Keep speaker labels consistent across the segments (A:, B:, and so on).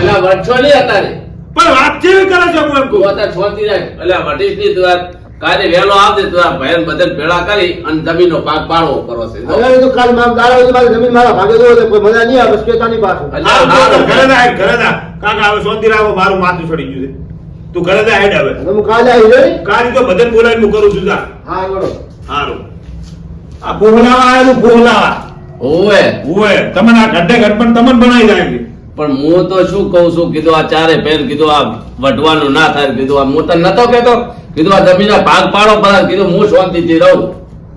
A: એટલે વટછો નહીં અત્યારે.
B: પણ વાત કેવી કરે છે હું એમ કહું?
A: અત્યારે છોડતી રાખ. એટલે વટીશની તું આ કાલે વેલો આવજે તો આ ભયન બદલ ભેળા કરી અને જમીનનો ભાગ પાડવો કરો છે.
C: હવે તો કાલમાં દાડા તો મારી જમીન મારા ભાગે જોવો તો કોઈ મજા નહીં આવે
A: હારું,
B: તું ઘરે ના. ઘરે ના કાકા હવે શાંતિ રાખો મારું માથું ચડી ગયું છે. તું ઘરે જા હેડ હવે.
C: હવે હું કાલે આવી જઈ
B: કાલ તો બધાને બોલાવી હું કરું છું જા.
C: હા બરો
B: હારું. આ પોહલાવા આયેલું પોહલાવા
A: ઓવે
B: ઓવે તમને આ ગઢે ગઢ પણ તમને બનાવી જાય છે
A: પણ હું તો શું કહું છું? કીધું આ ચારે પેર કીધું આ વઢવાનું ના થાય કીધું આ હું તને નતો કેતો કીધું આ જમીન ભાગ પાડો બધા કીધું હું શાંતિથી રહું.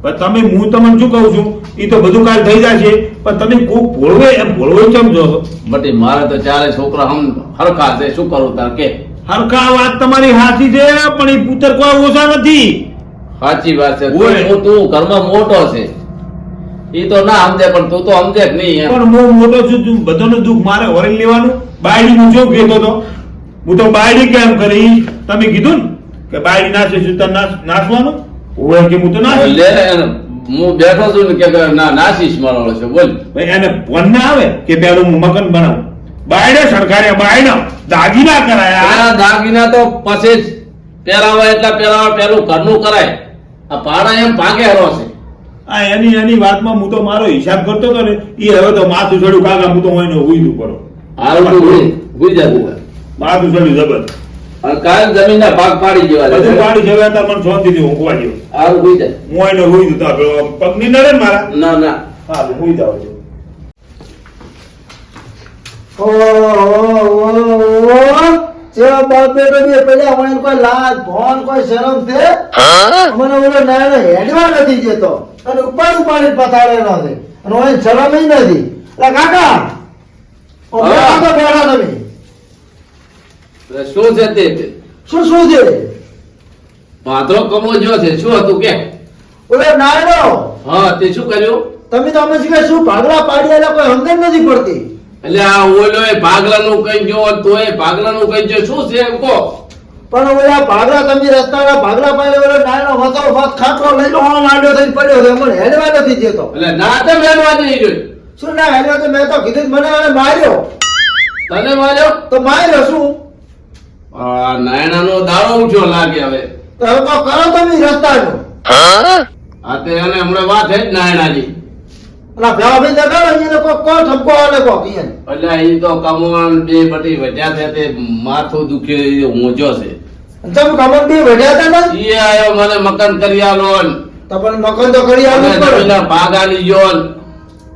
B: પણ તમે હું તમને શું કહું છું? એ તો બધું કાલ થઈ જશે પણ તમે કોક ભોળવે એમ ભોળવે કેમ જો છો?
A: બટી મારે તો ચારે છોકરા હમ હરખા છે શું કરું તાર કે?
B: હરખા વાત તમારી સાચી છે પણ એ પુત્ર કોઈ ઓછા નથી.
A: સાચી વાત છે. તું તું ઘરમાં મોટો છે. એ તો ના સમજે પણ તું તો સમજે જ નહીં
B: પણ હું મોટો છું તું બધાનું દુઃખ મારે વળી લેવાનું. બાયડી હું જોઉં કહેતો તો હું તો બાયડી કેમ કરી? તમે કીધું ને કે બાયડી નાશે છું તને નાસ- નાસવાનું? ઓય કે હું તો ના
A: લે હું બેઠો છું ને કે ના નાશીશ મારો છે બોલ.
B: ભાઈ એને ફોન ના આવે કે પેલું હું મકાન બનાવું. બાયડે સરકારે બાયડા દાગીના કરાયા.
A: આ દાગીના તો પછી જ પહેરાવા એટલા પહેરાવા પેલું ઘરનું કરાય. આ પાડા એમ ભાગે હરો છે.
B: આ એની એની વાતમાં હું તો મારો હિસાબ કરતો હતો ને એ હવે તો માથું ચડ્યું. કાકા હું તો એને ઉઈદું પડો.
A: હુઈ- હુઈ જા
B: માથું ચડ્યું જબર.
A: કાલ જમીનના ભાગ પાડી દેવા
B: બધું પાડી જવા હતા મને શાંતિથી ઊંઘવા જેવું
A: હારું હુઈ જા.
B: હું એને ઉઈદું તો પેલો પગની નડે ને મારા?
A: ના ના.
B: હા ઉઈ જાવ છે.
C: ઓ ઓ ઓ જે બાપ બેટો બે મને કોઈ લાજ ભોન કોઈ શરમ છે? મને ઓલો નાનો હેડવા નથી જતો અને ઉપાડ ઉપાડી પથાડે નથી અને ઓય શરમ નથી. એટલે કાકા
A: હા.
C: તો તમે.
A: શું છે તે?
C: શું શું છે?
A: પાત્રો કમો જો છે. શું હતું કે?
C: ઓલો નાયડો
A: હા તે શું કર્યું?
C: તમે તો અમે શીખે શું ભાગલા પાડી એટલે કોઈ સમજણ નથી પડતી.
A: એટલે આ ઓલો એ ભાગલાનું કઈ જો તો એ ભાગલાનું કઈ જો શું છે એમ કહો?
C: પણ ઓલા ભાગલા તમે રસ્તાના ભાગલા પાડે ઓલો નાયડો ખાટલો લઈ લો આમ આડો થઈને પડ્યો છે મને હેડવા નથી જતો
A: એટલે ના તો હેડવા નહીં જોઈ
C: શું ના હેડવા તો મેં તો કીધું મને એને માર્યો.
A: તને માર્યો?
C: તો માર્યો શું?
A: આ નાયણાનો દાડો ઉઠ્યો લાગે હવે.
C: તો હવે તો કરો તમે રસ્તાનો.
A: હા તે એને હમણાં વાત હે જ નાયણાની
C: અને ભેવા ભાઈ દેખાડો એને કોઈ કોણ ઠપકો આલે કોક
A: એટલે એ તો કમોન બે બટી વધ્યા છે તે માથું દુખે ઊંચો છે.
C: તમે ખબર બી વઢ્યા હતા ને?
A: ઈ આયો મને મકાન કરી આલો ને.
C: તો મકાન તો કરી આલવું પડે.
A: ભાગ આલી ગયો ને.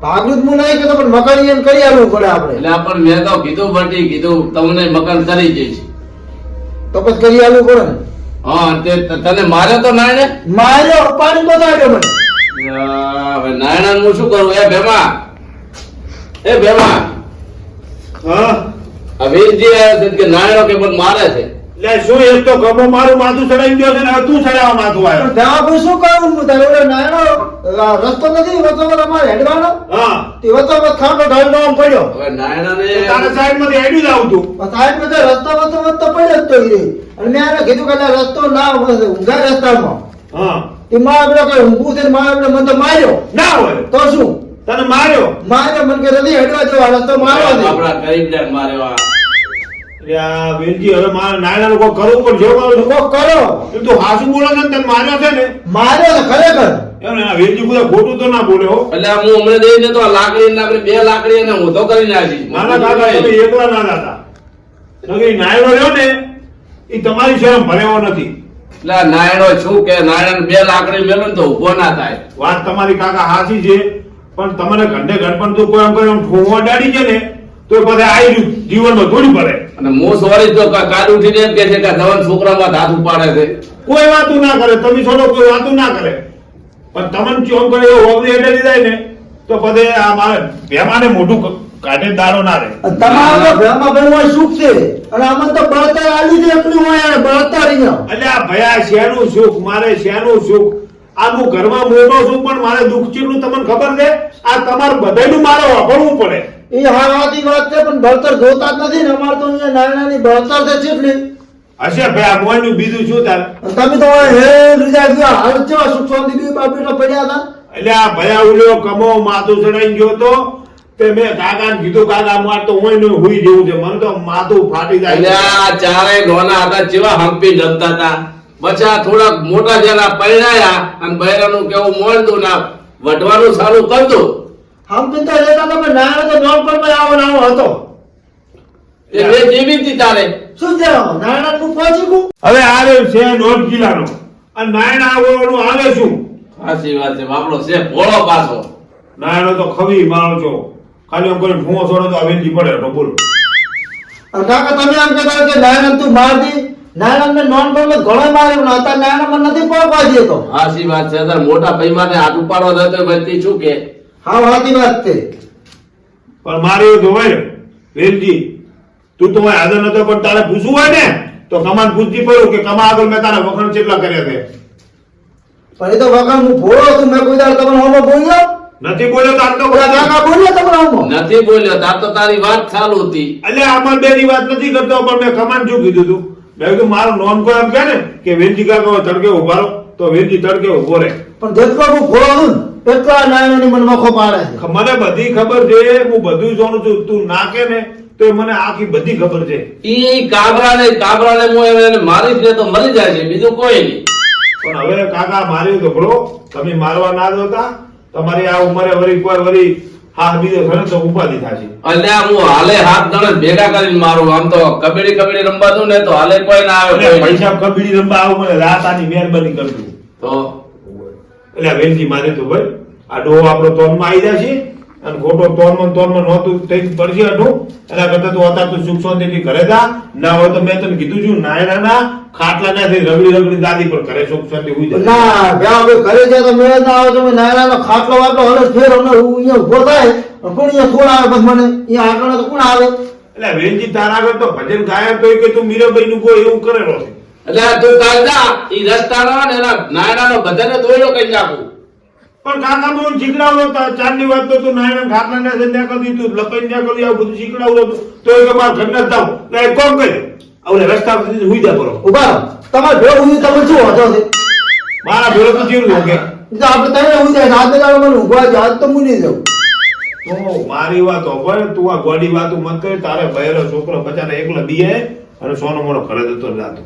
C: ભાગનું હું નહીં કહેતો પણ મકાન એમ કરી આલવું પડે આપણે.
A: એટલે પણ મેં તો કીધું બટી કીધું તમને મકાન કરી જઈશ
C: તો પછી કરી આલવું પડે
A: હા તે તને માર્યો તો નાયણે?
C: માર્યો પાણી બતાવ્યો મને.
A: હવે નાયણા હું શું કરું? એ ભેમા. એ ભેમા.
B: હા?
A: આ જે આવ્યા છે કે નાયણો કે પણ મારે છે?
B: લે શું એક તો ગમો મારું માથું ચડાવી ગયો છે ને તું ચડાવવા માથું આવ્યો.
C: ભાઈ શું કરું હું તારે ઓલો નાયણો રસ્તો નથી? વચ્ચો વચ્ચો અમારે હેડવાનો?
B: હા.
C: તે વચ્ચો વચ્ચ ખાટો ઢાળનો આમ પડ્યો.
A: હવે નાયણાને
B: તારા સાઈડમાંથી હેડ્યું જ આવતું
C: સાહેબ બધે રસ્તો વચ્ચો વચ્ચો પડ્યો જ તો ઈ અને મેં એને કીધું કે રસ્તો ના ઊંઘા રસ્તામાં.
B: હા.
C: એ માં આપણે કઈ ઊંઘું છે ને માં આપણે મને તો માર્યો.
B: ના હોય.
C: તો શું?
B: તને માર્યો?
C: માર્યો મને કે નથી હેડવા જવા રસ્તો મારવા દે.
A: આપણા ગરીબને માર્યો આ.
B: વેલજી હવે મારે નાયણા લોકો કરવું પણ
C: જો કરો.
B: એ તો હાસુ બોલે છે ને તને માર્યો છે ને?
C: માર્યો તો ખરેખર.
B: એમ ને વેલજી બધા ખોટું તો ના બોલે હો.
A: એટલે હું હમણાં દઈને તો આ લાકડી ને લાકડી બે લાકડી એને ઊંધો કરી નાખી
B: નાના કાકા તમે એકલા ના હતા નકે નાયણો રહ્યો ને એ તમારી શરમ ભરેવો નથી.
A: એટલે આ નાયણો શું કે નાયણ બે લાકડી મેલો ને તો ઊભો ના થાય.
B: વાત તમારી કાકા હાસી છે પણ તમારે ઘંટે ઘર પણ તું કોઈ એમ કોઈ ઠોંવા દાડી છે ને તો બધા આવી રહ્યું. જીવનમાં થોડી પડે.
A: અને મો સોરી તો કાલ ઉઠીને એમ કે છે કે જવાન છોકરામાં હાથ ઉપાડે છે.
B: કોઈ વાતું ના કરે. તમે છોડો કોઈ વાતું ના કરે. પણ તમને ચોમ કરે એવો હોબરી એટલે લીધાય ને તો બધે આ મારે ભેમાને મોઢું કાઢે ના રહે.
C: તમારો ભેમાં ભેમાં સુખ છે. અને આમાં તો બળતર આલી છે એટલું હોય અને બળતર
B: એટલે આ ભયા શેનું સુખ મારે શેનું સુખ? આનું ઘરમાં મોટો સુખ પણ મારે દુઃખ ચીરનું તમને ખબર છે? આ તમારે બધાનું મારે વાપરવું પડે.
C: એ હારાતી વાત છે પણ ભણતર જોતા જ નથી ને. અમાર તો અહીંયા નાનાની ભણતર છે ચેટલી
B: હશે ભાઈ આ મોયનું બીજું શું તાર?
C: તમે તો હે રીજા ગયા. હાલ કેવા સુખ શાંતિ બી બાપીનો પડ્યા હતા?
B: એટલે આ ભયા ઉલ્યો કમો માથું ચડાઈ ગયો તો? તે મેં કાકાને કીધું કાકા માર તો હું હુઈ જેવું છે. મને તો માથું ફાટી
A: એટલે
B: જાય
A: આ ચારે ગોના હતા જેવા હંપી જમતા હતા. બચા થોડાક મોટા જરા પરણાયા અને બૈરાનું કેવું મોડતું ના વઢવાનું સારું કરતું
C: આમ તો રહેતા હતા પણ નાનો તો નોનપણમાં આવો ને આવો હતો.
A: એ બે જીવી હતી તારે.
C: શું છે નાના નું પહોંચી ગયું
B: હવે આવે છે દોઢ કિલ્લાનો. અને નાયણા આવવાનું આવે શું?
A: સાચી વાત છે આપણો છે ભોળો પાછો.
B: નાયણો તો ખવી મારો છો. ખાલી આમ કોઈ ફૂંવો છોડો તો અવેજી પડે તો બોલો.
C: કાકા તમે આમ કહેતા કે નાના તું મારતી? નાના ને પર ઘણો માર્યો ને અત્યારે નાનામાં નથી પહોંચવા દેતો.
A: સી વાત છે મોટા મોટા પૈમાને હાથ પાડવા જતો બધી શું કે?
C: હા વાતી વાત છે.
B: પણ મારે એવું જોવાય વેલજી તું તો હોય હાજર નતો પણ તારે પૂછવું હોય ને તો કમાન પૂછતી પડ્યું કે કમા આગળ મેં તારા વખણ કેટલા કર્યા છે.
C: પણ એ તો વગર હું ભોળો તું મેં કોઈ દાડો તમને હોમો બોલ્યો?
B: નથી બોલ્યો તો આમ તો
C: કાકા બોલ્યો. તમને હોમો?
A: નથી બોલ્યો તાર તો તારી વાત ચાલુ હતી.
B: એટલે આમાં બે ની વાત નથી કરતો પણ મેં કમાન શું કીધું તું? મેં કીધું મારું નોન કોઈ એમ કહે ને કે વેલજી કાકા તડકે ઊભા રહો તો વેલજી તડકે ઊભો રહે.
C: પણ જેટલો હું ભોળો ને. એટલા નાનાની મનમાં વખો પાડે છે.
B: મને બધી ખબર છે હું બધું જાણું છું તું નાખે ને તો મને આખી બધી ખબર છે.
A: ઈ કાબરાને કાબરાને હું એને મારીશ ને તો મરી જાય છે બીજું કોઈ નહીં.
B: પણ હવે કાકા માર્યું તો ભરો તમે મારવા ના જોતા તમારી આ ઉંમરે વરી કોઈ વરી હાથ બીજો ઘરે તો ઉપાધિ થશે.
A: અલ્યા હું હાલે હાથ દણે ભેગા કરીને મારું આમ તો કબડી કબડી રમવા દઉં ને તો હાલે કોઈ ના આવે.
B: પૈસા કબડી રમવા આવું મને રાત આની મહેરબાની કરજો.
A: તો?
B: એટલે આ વેલજી મારે તો ભાઈ આ ડોહો આપણો તોનમાં આવી જશે અને ખોટો તોનમાં તોનમાં નહોતું થઈ પડશે આટલું એના કરતા તું અત્યારે તું સુખ શાંતિથી ઘરે જા. ના હોય તો મેં તને કીધું છું નાયણા ના ખાટલા ના થઈ રગડી રગડી દાદી પણ ઘરે સુખ શાંતિ હુઈ જાય.
C: ના ત્યાં હવે ઘરે જાય તો મેળ ના આવે તો મેં નાનાનો ખાટલો વાટલો હવે ફેર હમણાં અહીંયા ઊભો થાય કોણ અહીંયા થોડ આવે બસ મને? અહીંયા આગળ તો કોણ આવે?
B: એટલે વેલજી તારા આગળ તો ભજન ગાયબ તો કે તું મીરાબાઈ નું કોઈ એવું કરેલો છે.
A: એટલે આ તું કાલ જા એ રસ્તા ના ને એના નાયણાનો ભજન દોયડો કરી નાખું.
B: પણ કાકા મને શીખડાવતો ચાંદની વાત તો તું નાયણ ખાટલા ને સંધ્યા કરી તું લપાઈ ને કરી આવું બધું શીખડાવતો તો એ કે મારા ઘરના ને એક કામ આવલે રસ્તા પર હુઈ જા
C: કરો ઊભા તમાર ભેળ ઉધી તમે શું વાંધો છે?
B: મારા ભેરો તો જીવ
C: લોકે તો આપણે તને જાય હાથ દાડો મને ઊભા જાય તો હું નહીં જાઉં.
B: તો મારી વાત હોય તું આ ગોડી વાત મત કર તારે ભયરો છોકરો બચારે એકલા બીએ અને સોનો મોનો ઘરે જતો જાતો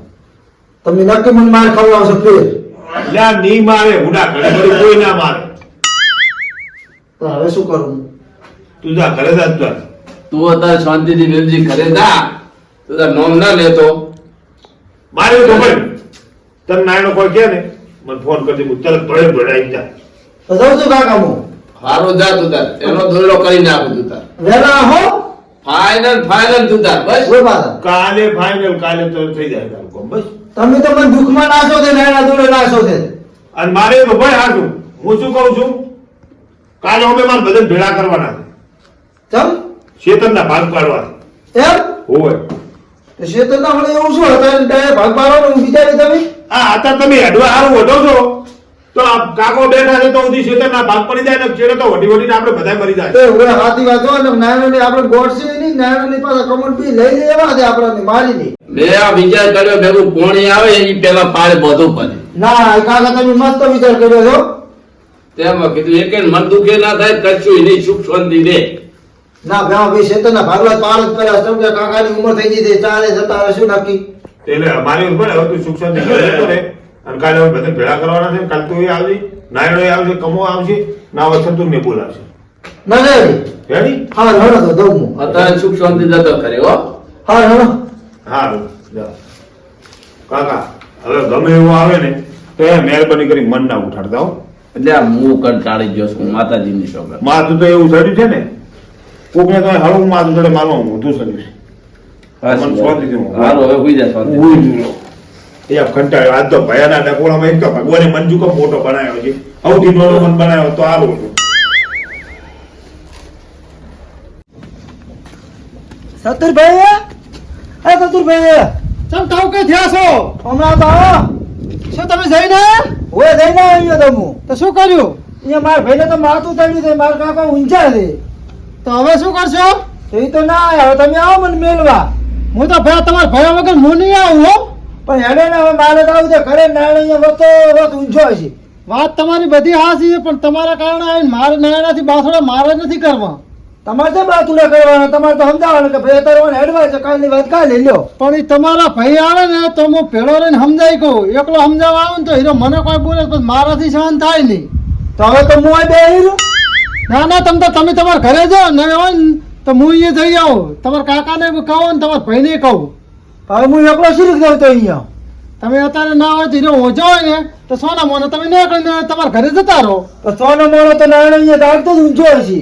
C: તમે નક્કી મને માર ખવડાવશો ફેર.
B: આ ની મારે હુડા ઘરે ઘરે કોઈ ના મારે.
C: તો હવે શું કરું
B: તું જા ઘરે જા તું
A: તું અત્યારે શાંતિથી વેલજી ઘરે જા. તું તાર નોમ ના લેતો.
B: મારે તો ભાઈ તને નાયણો કોઈ કે ને મને ફોન કરી હું તરત ભળે ભળે આવી જા.
C: તો જાઉં છું કાકા હું.
A: હારો જા તું તાર. એનો ધોરડો કરી નાખું તું તાર.
C: વેલા હો.
A: ફાઇનલ ફાઇનલ તું તાર. બસ.
B: કાલે ફાઇનલ કાલે તો થઈ જાય તારું કોમ. બસ.
C: તમે તો મને દુઃખમાં નાશો છે નાના દોડે નાશો છે.
B: અને મારે ભાઈ હાચું હું શું કહું છું? કાલે અમે મારા બધા ભેળા કરવાના
C: ચમ?
B: છે શેતનના ભાગ પાડવા
C: એમ?
B: હોય.
C: તો શેતરના મને એવું શું હતા? ભાગ પાડવાનું હું વિચારી તમે?
B: આ હતા તમે હેડવા હારું વધો છો. તો કાકો બેઠા છે તો સુધી શેતનના ભાગ પડી જાય ને છેડે તો વટી વટીને આપણે બધા મરી જાય.
C: એ હવે હાથી વાત હોય ને નાયણોની આપણે ગોઠશે નહીં નાયણોની પાસે કમર બી લઈ લેવા છે આપણને મારી નહીં.
A: મેં આ વિચાર કર્યો ભેગું પોણી આવે એ પેલા પાડે બધું પડે
C: ના કાકા તમે મસ્ત વિચાર કર્યો છો.
A: તેમાં કીધું એક મન દુખે ના થાય કશું નહીં સુખ શાંતિ દે.
C: ના ભ્યા ભાઈ શેતરના ભાગલા પાર જ પેલા કે કાકાની ઉંમર થઈ ગઈ છે ચાલે જતા હવે શું નક્કી?
B: એટલે અમારી ઉપર હવે તું સુખ શાંતિ રહે અને કાલે અમે બધા ભેળા કરવાના છે. કાલે તું એ આવજે નાયણો આવશે કમો આવશે ના હોય ને બોલાવશે.
C: ના રે
B: રેડી?
C: હા હણો તો દઉં હું.
A: અત્યારે સુખ શાંતિ જતો કરે હો.
C: હા હણો
B: હારું કાકા હવે ગમે એવું આવે ને તો એ મહેરબાની કરી મન ના ઉઠાડતા હો.
A: એટલે હું કંટાળી ગયો છું માતાજીની શોભા.
B: માથું તો એવું ચડ્યું છે ને કોકને તો હળવું માથું ચડે મારવા છે. મને શાંતિથી ઊંઘ.
A: હારું હવે હુઈ જા.
B: એ કંટાળ્યો. આજ તો ભયાના ડકોળામાં એક તો ભગવાને મંજુ કો મોટો બનાવ્યો છે. સૌથી નાનો મન બનાવ્યો તો આ બોલું
C: સતુરભાઈ અરે સતુરભાઈ. ચમ તાવ કે થયા છો? હમણાં તો શું તમે જઈને? ઓય જઈને આવ્યો તો હું. તો શું કર્યું? અહીંયા મારા ભાઈને તો માથું તળ્યું છે. માર કાકા ઊંચા છે. તો હવે શું કરશો? એ તો ના આવ્યા. હવે તમે આવો મને મેળવા હું તો ભાઈ તમારા ભાઈ વગર હું નહીં આવું હો. પણ હેડે ને હવે મારે તો આવું છે ઘરે નાણે વતો વત ઊંચો છે.
D: વાત તમારી બધી હાસી છે પણ તમારા કારણે આવીને મારે નાનાથી બાસડા મારે નથી કરવા.
C: તમારે તો બાતું ના કરવાના? તમારે તો સમજાવવાનું કે ભાઈ અત્યારે એડવાન્સ છે કાલની વાત કાલ લઈ લો
D: પણ એ તમારા ભાઈ આવે ને તો હું ભેળો રહીને સમજાઈ કહું. એકલો સમજાવવા આવું ને તો હીરો મને કોઈ બોલે તો મારાથી સહન થાય નહીં.
C: તો હવે તો હું બે હીરો?
D: ના ના તમે તો તમે તમારા ઘરે જાઓ ને હોય ને તો હું અહીંયા જઈ આવું. તમારા કાકાને કહો ને તમારા ભાઈને કહું.
C: હવે હું એકલો શી રીતે તો અહીંયા?
D: તમે અત્યારે ના હોય તો હીરો ઓછો હોય ને તો સોના મોનો તમે નીકળીને તમારા ઘરે જતા રહો.
C: તો સોના મોનો તો નારાયણ અહીંયા દાડતો જ ઊંચો હશે.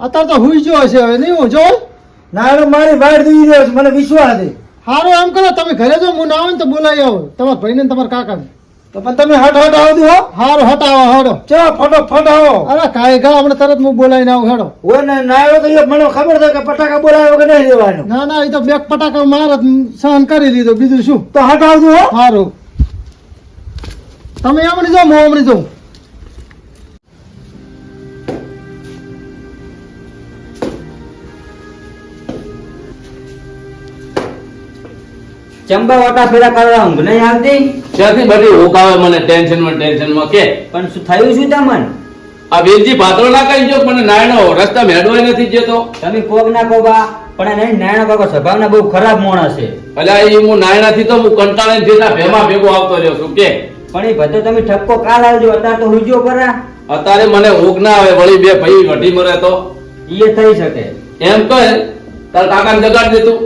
D: અત્યારે તો હુઈ જો હશે હવે નહીં ઊંચો હોય?
C: મારી વાડ દઈ રહ્યો છે મને વિશ્વાસ છે.
D: સારું એમ કરો તમે ઘરે જો હું ના હોય ને તો બોલાવી આવો. તમારા ભાઈને ને તમારા કાકાને.
C: તો પણ તમે હટ હટ આવજો હો
D: સારું હટાવો હડો
C: ચલો ફટોફટ આવો.
D: અરે કાંઈ ગા હમણે તરત હું બોલાવીને આવું હેડો.
C: હોય ને નાયણો તો અહીંયા મને ખબર છે કે પટાકા બોલાવ્યો કે નહીં લેવાનો
D: ના ના એ તો બે પટાકા મારે સહન કરી લીધો બીજું શું?
C: તો હટ આવજો હો
D: સારું તમે હમણાં જો મો હમણે જાઉં.
E: ચંબા ઓટા ફેરા કરવા ઊંઘ નહીં આવતી?
A: ત્યાંથી બધી હુક આવે મને ટેન્શનમાં ટેન્શનમાં. કે
E: પણ શું થયું શું તમને?
A: આ વેલજી પાત્રો ના કહી જો મને નાયણો રસ્તા મેળવાય નથી જતો.
E: તમે કોક ના કોબા પણ એને નાયણો કાકો સ્વભાવના બહુ ખરાબ મોણા છે.
A: અલ્યા એ હું નાયણાથી તો હું કંટાળે થી ના ભેમા ભેગો આવતો રહ્યો છું કે
E: પણ એ બધો તમે ઠપકો કાલ આવજો અત્યારે તો હુજો પરા.
A: અત્યારે મને ઊંઘ ના આવે વળી બે ભાઈ વઢી મરે તો.
E: એ થઈ શકે.
A: એમ કહે તાર કાકાને જગાડ દે તું.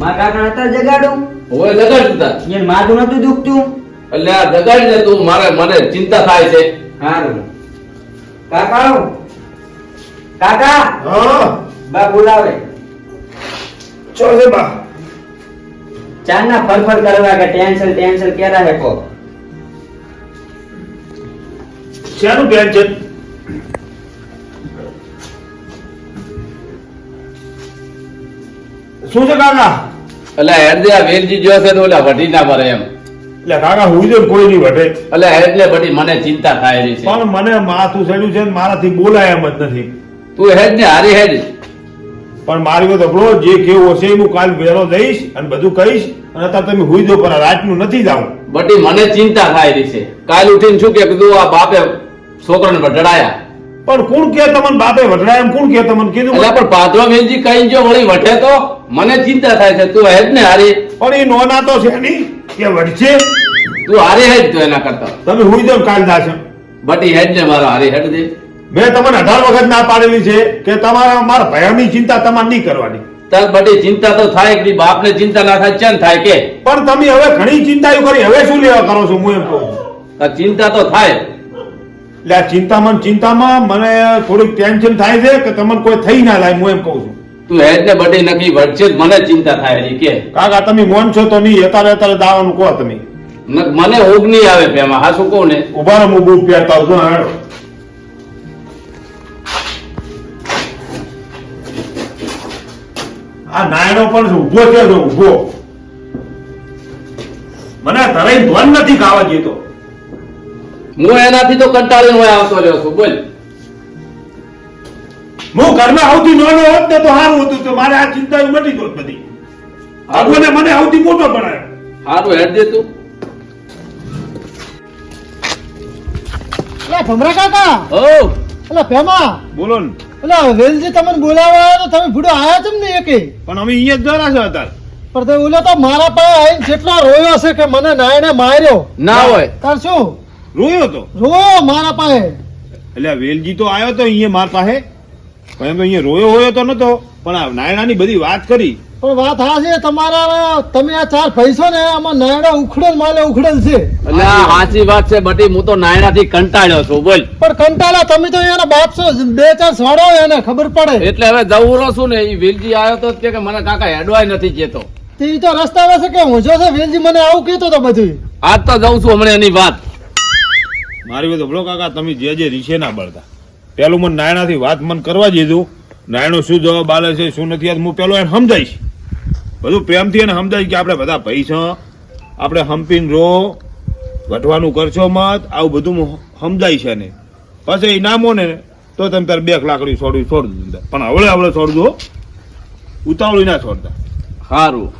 E: મારા કાકા હતા જગાડું.
A: હવે જગાડતા
E: એને માથું નતું દુખતું.
A: એટલે આ જગાડ તું મારે મને ચિંતા થાય છે.
E: સારું કાકા કાકા.
B: હા.
E: બા બોલાવે.
B: ચો રે બા?
E: ચાના ફરફર કરવા કે ટેન્શન ટેન્શન કેરા હે કો
B: શેનું ટેન્શન? શું છે કાકા?
A: એટલે હેરજી આ વેલજી જો છે તો ઓલા વઢી ના મરે એમ.
B: એટલે કાકા હું જો કોઈ નહીં વટે
A: એટલે એટલે વઢી મને ચિંતા થાય રહી છે.
B: પણ મને માથું ચડ્યું છે ને મારાથી બોલાય એમ જ નથી.
A: તું હેડ ને હારી હેડ.
B: પણ મારી વાત આપણો જે કેવું હશે એ હું કાલ વેરો દઈશ અને બધું કહીશ અને અત્યારે તમે હુઈ દો પર રાતનું નથી જાવ
A: બટી મને ચિંતા થાય રહી છે. કાલ ઉઠીને શું કે કીધું આ બાપે છોકરાને વઢડાયા.
B: પણ કોણ કે તમને બાપે વઢડાય? એમ કોણ કે તમને? કીધું
A: એટલે પણ પાદરો વેલજી કઈ જો વળી વઢે તો મને ચિંતા થાય છે. તું હેજ ને હારી.
B: પણ એ નોના તો છે નહીં કે વઢશે
A: તું હારી હેજ તો એના કરતા.
B: તમે હુઈ ને કાલ જાશે
A: બટી હેજ ને મારો હારી હેડ દે.
B: મેં તમને અઢાર વખત ના પાડેલી છે કે તમારા મારા ભયાની ચિંતા તમારે નહીં કરવાની.
A: તાર બટી ચિંતા તો થાય કે બાપને ચિંતા ના થાય ચેન થાય કે?
B: પણ તમે હવે ઘણી ચિંતાઓ કરી હવે શું લેવા કરો છો? હું એમ કહું
A: ચિંતા તો થાય.
B: એટલે આ ચિંતામાં ચિંતામાં મને થોડીક ટેન્શન થાય છે કે તમને કોઈ થઈ ના થાય હું એમ કહું છું.
A: તું હેડ ને બટી નક્કી વચ્ચે જ મને ચિંતા થાય છે કે.
B: કાકા તમે મોન છો તો નહીં અત્યારે અત્યારે દાવાનું કહો તમે.
A: મને ઊંઘ નહીં આવે પેમાં હા શું કહું ને.
B: ઊભા હું બૂટ પહેરતા આવું છું હેડો. આ નાયણો પણ ઊભો ઊભો છે ઊભો. મને ધરાઈ ધ્વન નથી ખાવા જેતો
A: હું એનાથી તો કંટાળીને હોય આવતો રહ્યો છું. બોલ.
B: હું ઘરમાં આવતી નાનો હોત ને તો સારું હતું તો મારે આ ચિંતા મટી જોત બધી. ભગવાને મને આવતી મોટો ભણાયો
A: સારું હેડ દે તું.
D: એટલે ભમરા કાકા.
A: ઓ.
D: એટલે પેમા
B: બોલો ને.
D: એટલે વેલજી તમને બોલાવવા આવ્યો તો તમે ભૂડો આયા છો ને એકે?
B: પણ અમે અહીંયા જ જરા છો અત્યારે.
D: પણ તો ઓલો તો મારા પાસે આવીને જેટલો રોયો છે કે મને નાયણે માર્યો.
A: ના હોય.
D: તાર શું?
B: રોયો તો?
D: રોયો મારા પાસે.
B: એટલે વેલજી તો આવ્યો તો અહીંયા મારા પાસે. પણ એમ તો અહીંયા રોયો હોયો તો નતો. પણ આ નાયણાની બધી વાત કરી.
D: પણ વાત હા છે તમારા તમે આ ચાર પૈસો ને આમાં નાયણા ઉખડેલ માલે ઉખડેલ છે.
A: એટલે સાચી વાત છે બટી હું તો નાયણાથી કંટાળ્યો છું બોલ.
D: પણ કંટાળા તમે તો એના બાપ છો બે ચાર સડો એને ખબર પડે.
A: એટલે હવે જવું છું ને એ વેલજી આવ્યો તો કે મને કાકા હેડવાય નથી કેતો
D: તે તો રસ્તા પાસે કે હું જો છે વેલજી મને આવું કેતો તો બધું
A: આજ તો જઉં છું હમણાં એની વાત.
B: મારી વાત ભલો કાકા તમે જે જે રીશે ના બળતા. પેલું મને નાયણાથી વાત મન કરવા દીધું. નાયણો શું જવાબ આલે છે શું નથી હું પેલો એને સમજાઈશ. બધું પ્રેમથી એને સમજાય કે આપણે બધા પૈસા આપણે હંપીને રો વટવાનું કરશો મત આવું બધું સમજાય છે ને પછી એ નામો ને તો તમે તારે બે લાકડી છોડવી છોડ દીધું. પણ હવળે હવળે છોડજો. ઉતાવળી ના છોડતા
A: સારું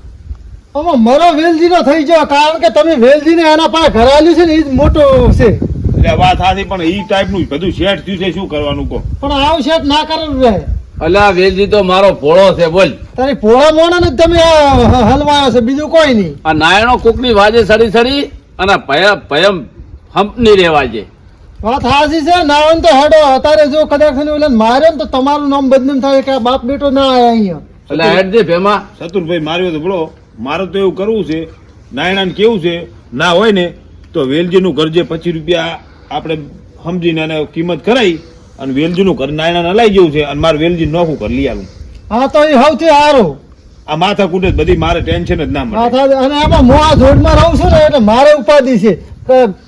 D: આમાં મારો વેલજી નો થઈ ગયો કારણ કે તમે વેલજી ને એના પાસે ઘર આલ્યું છે ને એ જ મોટો છે.
B: એટલે વાત સાચી પણ એ ટાઈપનું બધું શેઠ થયું છે શું કરવાનું કહો?
D: પણ આવ શેઠ ના કરેલું રહે.
A: અલ્યા વેલજી તો મારો પોળો છે બોલ.
D: તારી ભોળા મોણા ને તમે હલવાયો છે બીજું કોઈ નહીં.
A: આ નાયણો કુકની વાજે સડી સડી અને પયમ પયમ હંપની રેવાજે
D: વાત હાસી છે ના તો હેડો. અત્યારે જો કદાચ માર્યો ને તો તમારું નામ બદનામ થાય કે બાપ બેટો ના આયા અહીંયા.
A: એટલે હેડ દે ભેમા.
B: શત્રુભાઈ માર્યો તો બોલો. મારે તો એવું કરવું છે નાયણાને કેવું છે ના હોય ને તો વેલજીનું ઘર જે પચીસ રૂપિયા આપણે સમજીને એને કિંમત કરાવી અને વેલજીનું ઘર નાયણાને લઈ જવું છે અને મારે વેલજી નોખું ઘર લઈ આવું
D: હા તો એ સૌથી સારું.
B: આ માથા કુટે જ બધી મારે ટેન્શન જ ના મળે.
D: અને આમાં હું આ જોડમાં રહું છું ને એટલે મારે ઉપાધિ છે.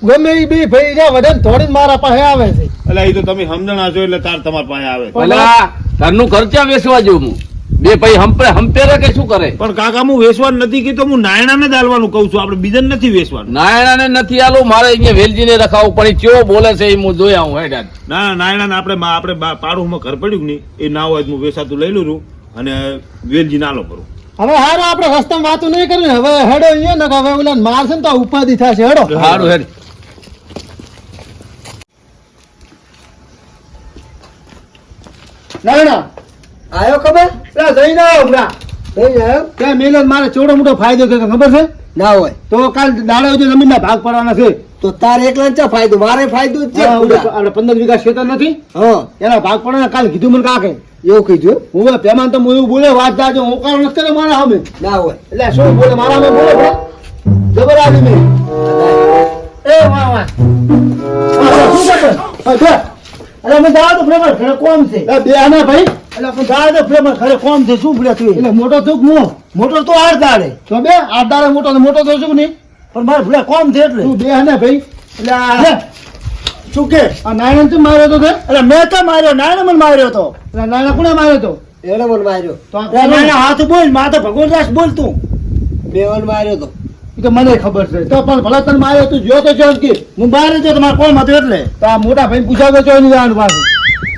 D: ગમે એ બી ભાઈ જાય વધે થોડી મારા પાસે આવે છે.
B: એટલે એ તો તમે સમજણા છો એટલે તાર તમારા પાસે આવે.
A: ભલા ઘરનું ખર્ચા વેસવા જેવું હું? બે ભાઈ હંપે હંપેરે કે શું કરે?
B: પણ કાકા હું વેચવાનું નથી કીધું હું નાયણાને જ હાલવાનું કહું છું. આપણે બીજા નથી વેચવાનું.
A: નાયણાને નથી આલું મારે અહીંયા વેલજીને રખાવું પણ કેવો બોલે છે એ હું જોયા હું હેડા
B: ના ના નાયણાને આપણે આપણે બા- ઘર પડ્યું નહીં એ ના હોય હું વેચાતું લઈ લઉં છું અને વેલજી નાલો કરું.
D: હવે હારો આપણે રસ્તામાં વાતો નહીં કરી હવે હેડો અહીંયા ને હવે ઓલા મારશે ને તો ઉપાધિ થશે. હેડો.
A: હારું હેડ.
D: ના
C: આયો ખબર?
D: જઈને આવ્યો હમણાં ત્યાં મેલો મારે ચોડો મોટો ફાયદો થયો ખબર છે?
C: ના હોય.
D: તો કાલ દાડે સુધી જમીનના ભાગ પડવાના છે.
C: તો તારે એકલા ચા ફાયદો? મારે ફાયદો છે.
D: આપણે પંદર વીઘા ખેતર નથી.
C: હા.
D: એના ભાગ પડવાના કાલ કીધું મને કાકે.
C: એવું કીધું?
D: હું પેમાન તો હું બોલે વાત જાજો. હું કાળ નથી કરે મારા સામે.
C: ના હોય.
D: એટલે શું બોલે મારા સામે બોલે બરા? જબર આવી મેં. એ વાહ વાહ. શું કરે? અરે મેં જાવ તો પ્રેમર ઘરે કોમ છે? બે આના ભાઈ. એટલે આપણે જાવ તો પ્રેમર ઘરે કોમ છે શું બોલ્યા તું? એટલે મોટો દુઃખ મો મોટો તો આઠ દાડે તો બે આઠ દાડે મોટો મોટો તો શું નહીં? પણ મારે ભૂલ્યા કોમ છે એટલે. તું બે આના ભાઈ? એટલે આ શું કે? આ નાયણ તું માર્યો તો એટલે મેં તો માર્યો? નાયણ મને માર્યો તો. એટલે નાયણ કોને માર્યો તો?
C: એને મને માર્યો.
D: તો નાયણ હાથ બોલમાં તો બોલ તું.
C: બેવન માર્યો તો.
D: તો મને ખબર છે. તો પણ ભલા તને માર્યો તું જો તો જો કે. હું બહાર જો તમારે કોણ હતું એટલે. તો આ મોટા ભાઈ પૂછાવ છો નહીં જવાનું પાછું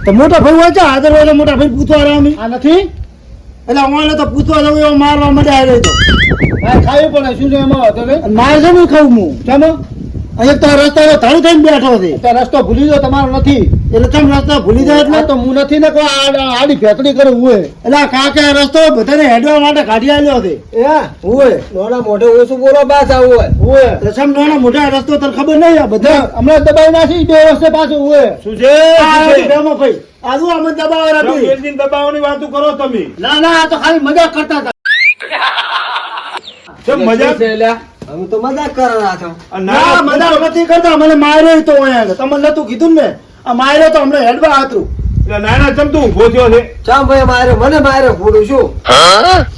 D: તો મોટા ભાઈ હોય છે હાજર હોય મોટા ભાઈ પૂછવા રહ્યા આ નથી? એટલે અમારે તો પૂછવા જવું એવો મારવા મજા આવી તો. ખાવી પડે શું છે એમાં હતો મારે છે ને ખાવું હું. કેમ અહીંયા તો રસ્તા ધડું થઈને બેઠો છે. રસ્તો ભૂલી ગયો તમારો નથી. એટલે તમે રસ્તા ભૂલી જાય એટલે? તો હું નથી ને કોઈ આડી ફેતડી કરું હું એટલે કાકે રસ્તો બધાને હેડવા માટે કાઢી આવ્યો છે. એ? હું
C: નોના મોઢે ઓછું બોલો? બસ આવું હોય.
D: હું રસમ નોના મોઢા રસ્તો તને ખબર નહીં આ બધા? હમણાં દબાઈ નાખી બે વર્ષે પાછું ઓય
B: શું છે? શું
D: ભાઈ. આજુ અમે
B: દબાવ દબાવવાની વાતો કરો તમે.
D: ના ના આ તો ખાલી મજાક કરતા હતા.
B: મજાક?
A: છે અલ્યા?
C: અમે તો મજાક કરવાના છો.
D: ના મજાક નથી કરતા. મને માર્યો તો અહીંયા તમને નતું કીધું ને માર્યો તો હમણાં હેડવા હતું
B: એટલે નાના ચમ તું ઊભો થયો છે?
C: ચામ ભાઈ માર્યો મને મારે ફોડું શું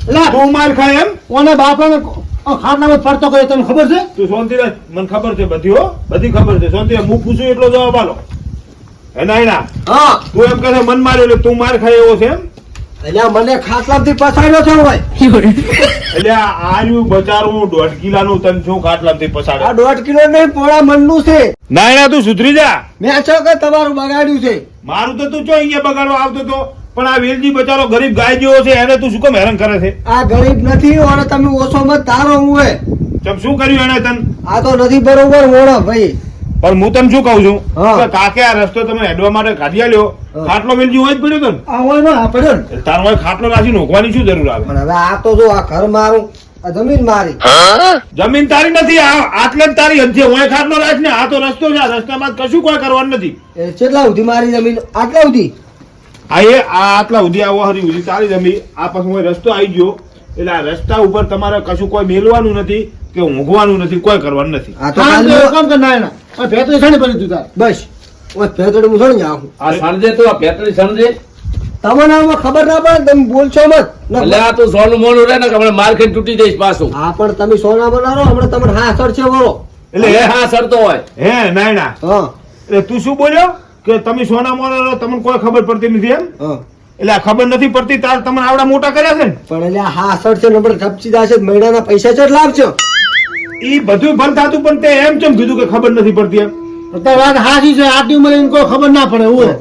D: લા
B: તું માર ખાય એમ?
D: ઓને બાપાને ખાટલામાં પડતો કર્યો તમને ખબર છે?
B: તું શાંતિ મને ખબર છે બધી હો. બધી ખબર છે. શાંતિ. હું પૂછું એટલો જવાબ આલો. હે નાયના
C: હા.
B: તું એમ કહે મન માર્યો એટલે તું માર ખાય એવો છે એમ?
C: એટલે મને ખાટલામાંથી પછાડ્યો છો ભાઈ.
B: એટલે આ આર્યું બચારું દોઢ કિલાનું તને શું ખાટલામાંથી
C: આ દોઢ કિલો નહીં પોળા મનનું છે.
B: નાયણા તું સુધરી જા.
C: મેં છો કે તમારું બગાડ્યું છે.
B: મારું તો તું ચો અહીંયા બગાડવા આવતો તો? પણ આ વેલજી બચારો ગરીબ ગાય જેવો છે એને તું શું કેમ હેરાન કરે છે?
C: આ ગરીબ નથી અને તમે ઓછો મત તારો હું હે.
B: ચમ શું કર્યું એને તને?
C: આ તો નથી બરોબર ઓળો ભાઈ.
B: પણ હું તને શું કહું છું?
C: હા.
B: કે કાકે આ રસ્તો તમે હેડવા માટે કાઢી આલ્યો. ખાટલો વેલજી હોય જ પડ્યો તો ને
C: આ હોય ને આ પડ્યો ને
B: તારો હોય ખાટલો રાખી નોખવાની શું જરૂર આવે?
C: પણ હવે આ તો જો આ ઘર મારું આ જમીન મારી.
B: જમીન તારી નથી આ આટલે જ તારી હદ છે હોય ખાટલો રાખ ને. આ તો રસ્તો છે આ રસ્તામાં કશું કોઈ કરવાનું નથી.
C: કેટલા સુધી મારી જમીન? આટલા સુધી?
B: આ એ આ આટલા સુધી આવો હરી સુધી તારી જમીન. આ પછી રસ્તો આવી ગયો. એટલે આ રસ્તા ઉપર તમારે કશું કોઈ મેલવાનું નથી કે ઊંઘવાનું નથી કોઈ કરવાનું નથી.
C: આ તો
D: કામ કર ભેતરી છાણી તું તાર.
C: બસ. ઓય ભેતડી હું થોડી આવું.
A: આ સમજે તું આ ભેતરી સમજે
C: તમને આમાં ખબર ના પડે તમે બોલશો મત ન-
A: એટલે આ તું સોનું મોનું રે ને હમણાં માર તૂટી જઈશ પાછું.
C: હા પણ તમે સોના બનાવો હમણાં તમને હા સર છે બોલો
B: એટલે
A: એટલે
B: હે
A: હા સરતો હોય.
B: હે નાયણા.
C: હા.
B: એટલે તું શું બોલ્યો? કે તમે સોના મોના તમને કોઈ ખબર પડતી નથી એમ?
C: હા.
B: એટલે આ ખબર નથી પડતી તાર તમને આવડા મોટા કર્યા છે ને?
C: પણ એટલે હા છે નંબર ખપચી જશે મહિનાના પૈસા છે લાવજો.
B: એ બધું બંધ થતું પણ તે એમ કેમ કીધું કે ખબર નથી પડતી એમ?
D: તો વાત હાચી છે આટલી ઉંમરે એને કોઈ ખબર ના પડે ઓય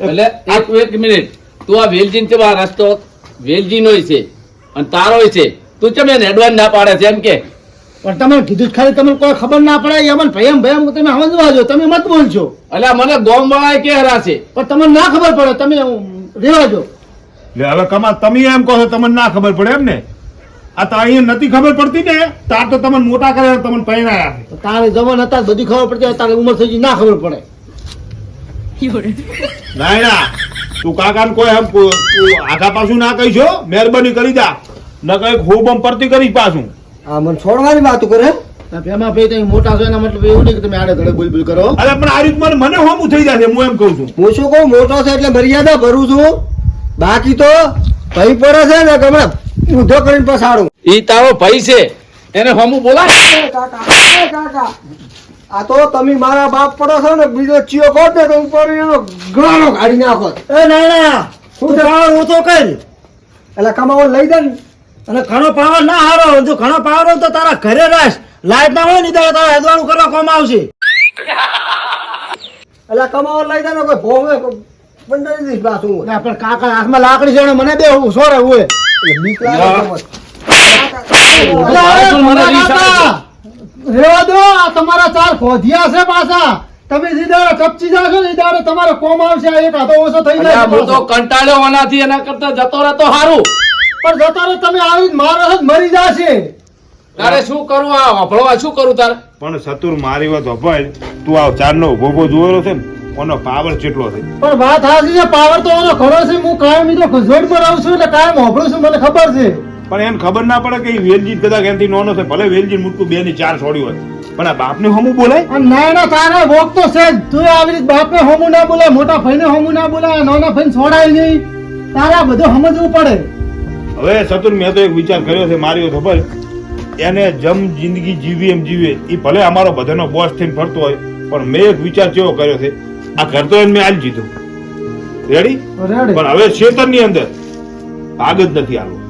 A: એટલે એક એક મિનિટ. તું આ વેલજી છે આ રસ્તો વેલજી નો છે અને તારો છે? તું ચમ એને એડવાન્સ ના પાડે છે એમ કે?
D: પણ તમે કીધું ખાલી તમને કોઈ ખબર ના પડે અમને ભયમ ભયમ તમે સમજવા જો તમે મત બોલજો.
A: એટલે મને ગોમ વાળા કે હરા છે
D: પણ તમને ના ખબર પડે તમે રેવા જો
B: એટલે હવે કમા તમે એમ કહો છો તમને ના ખબર પડે એમ ને આ તો અહીંયા નથી ખબર પડતી ને? તાર તો તમને મોટા કરે તમને પહેરાયા
D: તારે જવાન હતા બધી ખબર પડતી તારે ઉંમર થઈ ગઈ ના ખબર પડે.
B: ના તું કાકાને કોઈ એમ આગા પાછું ના કહીશો મહેરબાની કરી જા. ન કઈ ખૂબ આમ પડતી કરી પાછું.
F: આ મને છોડવાની વાત કરે?
D: ભેમા ભાઈ તમે મોટા છો એના મતલબ એવું નહીં કે તમે આડે ધડે બોલ બોલ કરો.
B: અરે પણ આ રીત મને મને હોમું થઈ જશે હું એમ કહું છું.
F: હું શું કહું મોટો છે એટલે મર્યાદા ભરું છું. બાકી તો ભાઈ પડે છે ને ગમે ઊંધો કરીને પસાડું
A: ઈ તારો ભાઈ છે. એને હમું બોલાય.
F: કાકા કાકા. આ તો તમે મારા બાપ પડો છો ને બીજો ચિયો કોટ ને તો ઉપર એનો ગાળો કાઢી નાખો.
D: એ ના
F: હું?
D: પાવર ઓછો કર.
F: એટલે કમાવો લઈ દે ને.
D: અને ઘણો પાવર ના હારો. જો ઘણો પાવર હોય તો તારા ઘરે રાખ. લાઈટ ના હોય ને ત્યારે તારે હદવાણું કરવા કોમ આવશે.
F: એટલે કમાવો લઈ દે ને કોઈ ભોવે પંદર દિવસ પાછું. હોય
D: પણ કાકા હાથમાં લાકડી છે મને બે સોરે હોય
F: બીક
A: તું મને
D: કાકા,
A: રીસાવે
D: રેવા દો આ તમારા ચાર ખોધિયા છે પાછા. તમે સીધા કપચી જાશો ને દાડે તમારે કોમ આવશે આ એક હાથો ઓછો થઈ જાય
A: હું તો કંટાળ્યો એના કરતા જતો રહેતો હારું.
D: પણ જતો રહે તમે આવી જ મારો જ મરી જાશે.
A: તારે શું કરવું આ વાપરવા શું કરું તારે?
B: પણ સતુર મારી વાત અભાઈ તું આ ચાર નો ઊભો જોયેલો છે ને ઓનો પાવર કેટલો છે?
D: પણ વાત હાચી છે પાવર તો ઓનો ખરો છે. હું કાયમ ઈ તો પર આવું છું એટલે કાયમ હોભળું છું મને ખબર છે.
B: પણ એમ ખબર ના પડે કે વેલજી કદાચ એનાથી નોનો છે ભલે વેલજી મૂકતું બે ની ચાર છોડી હોય. પણ આ બાપને હમું બોલાય?
D: અને ના તારા વોક તો છે જ. તું આવી રીતે બાપને હમું ના બોલાય મોટા ભાઈને હમું ના બોલાય નાના ભાઈને છોડાય નહીં. તારા બધું સમજવું પડે.
B: હવે સતુર મેં તો એક વિચાર કર્યો છે મારી ખબર એને જમ જિંદગી જીવી એમ જીવે એ ભલે અમારો બધાનો બોસ થઈને ફરતો હોય પણ મેં એક વિચાર કેવો કર્યો છે? આ ઘર તો એને મેં આલી જીધું રેડી પણ હવે શેતરની અંદર ભાગ જ નથી આવ્યો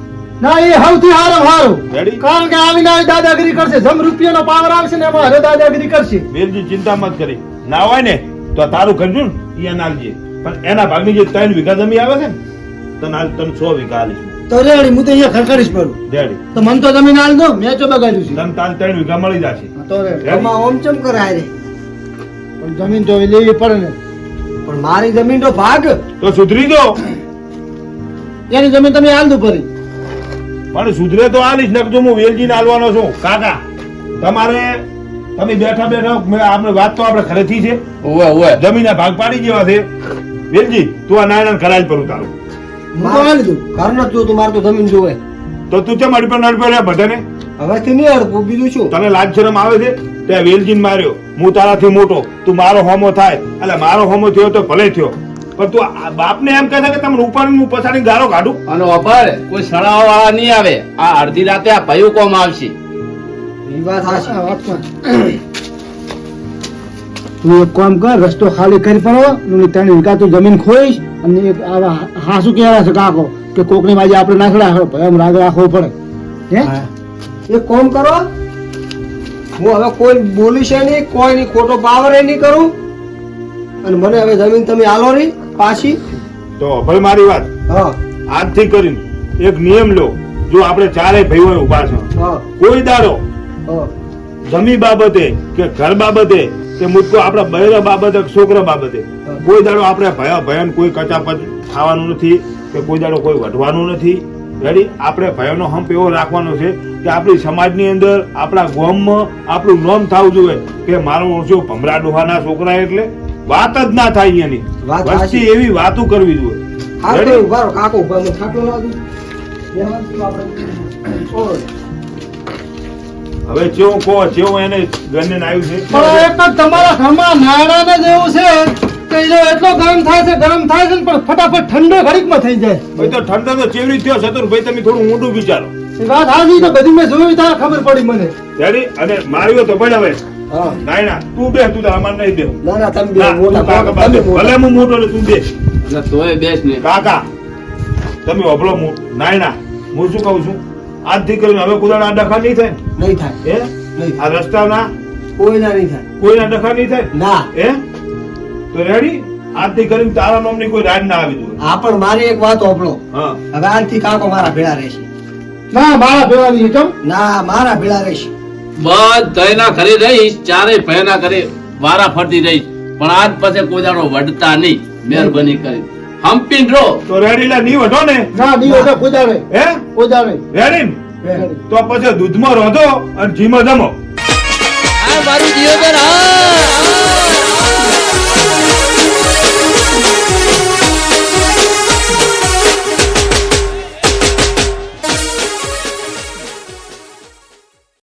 D: ના એ સૌથી હારો
B: રેડી
D: કારણ કે આવીને આવી દાદાગીરી કરશે જમ રૂપિયાનો પાવર આવશે ને એમાં હવે દાદાગીરી કરશે.
B: વેલજી ચિંતા મત કરી. ના હોય ને તો તારું કરજો ને એ નાલજે પણ એના ભાગની જે ત્રણ વીઘા જમી આવે છે ને તને તને સો વીઘા આલીશ.
D: તો રેડી હું તો અહીંયા ખરખડીશ પડું
B: રેડી.
D: તો મન તો જમીન આલ દો મેં તો બગાડ્યું છે.
B: તમ તાન ત્રણ વીઘા મળી જશે.
D: તો રેડી.
B: રેડી?
F: ઓમ ચમ કરાય રે?
D: પણ જમીન તો લેવી પડે ને.
F: પણ મારી જમીન તો ભાગ?
B: તો સુધરી દો.
D: એની જમીન તમે આલ દો ફરી
B: પણ સુધરે તો આલીશ નકર તો હું વેલજીને આલવાનો છું. કાકા તમારે તમે બેઠા બેઠા આપણે વાત તો આપણે ખરેથી છે.
A: ઓવે ઓવે
B: જમીનના ભાગ પાડી જેવા છે. વેલજી તું આ નાના કરાય પરું તારું.
D: હું તો આલી દઉં.
F: ઘર ન તું મારે તો જમીન જોવે.
B: તો તું ચમ અડપે અડપે રહ્યા બધાને?
F: હવેથી નહીં અડકું બીજું શું?
B: તને લાજ શરમ આવે છે? તે વેલજીને માર્યો. હું તારાથી મોટો. તું મારો હોમો થાય. એટલે મારો હોમો થયો તો ભલે થયો. પણ તું આ બાપને એમ કહે છે કે તમે ઉપાડીને હું પછાડીને ગાળો કાઢું.
A: અને અભર કોઈ સડાવા વાળા નહીં આવે. આ અડધી રાતે આ ભાઈઓ કોમ આવશે.
F: એ વાત હાચી.
D: વાત કર. તું એક કામ કર રસ્તો ખાલી કરી પડો હું ત્રણ વીઘા તું જમીન ખોઈશ અને એક આવા હાસુ કહેવા છે કાકો કે કોકની બાજુ આપણે નાખડા એમ રાગ રાખવો પડે. હે?
F: એક કામ કરો હું હવે કોઈ બોલીશ નહીં કોઈ નહીં ખોટો પાવર નહીં કરું. અને મને હવે જમીન તમે આલો રહી પાછી.
B: તો ભાઈ મારી વાત.
F: હા.
B: આજથી કરીને એક નિયમ લો જો આપણે ચારે ભાઈઓ ઊભા છે. કોઈ દાડો જમી બાબતે કે ઘર બાબતે કે મુદ્દો આપણા બહેરા બાબતે છોકરા બાબતે. કોઈ દાડો આપણે ભયા ભયન કોઈ કચાપચ ખાવાનું નથી કે કોઈ દાડો કોઈ વઢવાનું નથી. રેડી આપણે ભયનો હંપ એવો રાખવાનો છે કે આપણી સમાજની અંદર આપણા ગોમમાં આપણું નોમ થવું જોઈએ કે મારો ઓછો ભમરા ડોહાના છોકરા એટલે વાત જ ના થાય એની વસ્તી એવી વાતો કરવી જોઈએ.
F: તો કાકો
B: હવે જેવું કહો જેવું એને ગણને આવ્યું છે
D: પણ એક જ તમારા ઘરમાં નાણાને જેવું છે કે જો એટલો ગરમ થાય છે ગરમ થાય છે ને પણ ફટાફટ ઠંડો ઘડીકમાં થઈ જાય.
B: ભાઈ તો ઠંડો તો ચેવડી થયો ચતુરભાઈ તમે થોડું ઊંડું વિચારો.
D: વાત હાજી તો બધી મેં જોયું તારે ખબર પડી મને.
B: ત્યારે અને માર્યો તો ભાઈ હવે.
F: હા.
B: ના ના તું બે તું અમાર નહીં બે
F: ના ના તમે બે.
B: ભલે હું મોટો ને તું બે
A: અને તોય બેસ ને.
B: કાકા તમે અભળો મો- ના ના હું શું કહું છું? આજથી કરીને હવે કુદાડ આ ડખા નહીં થાય?
F: નહીં થાય.
B: હે?
F: નહીં
B: આ રસ્તાના
F: કોઈના નહીં થાય.
B: કોઈના ડખા નહીં થાય?
F: ના.
B: હે? તો રેડી? આજથી કરીને તારા નામની કોઈ રાડ ના આવી જોઈએ.
F: હા પણ મારી એક વાત
B: ઓપડો
F: હવે આજથી કાકો મારા ભેળા રહેશે.
D: ના મારા ભેવાની કેમ?
F: ના મારા ભેળા રહેશે.
A: બધાયના ઘરે રહીશ ચારે ભાઈના ઘરે વારા ફરતી રહીશ. પણ આજ પછી કોઈ દાડો વડતા નહીં. મહેરબાની કરી હમ્પીન રો
B: તો રેડીલા નહીં વઢો ને.
D: ના દી ઓછો કુદાવે
B: હે?
D: કુદાવે
B: રેડી ને? તો પછી દૂધમાં રોધો અને ઘીમાં જમો.
G: આ મારું દિયોદર હા.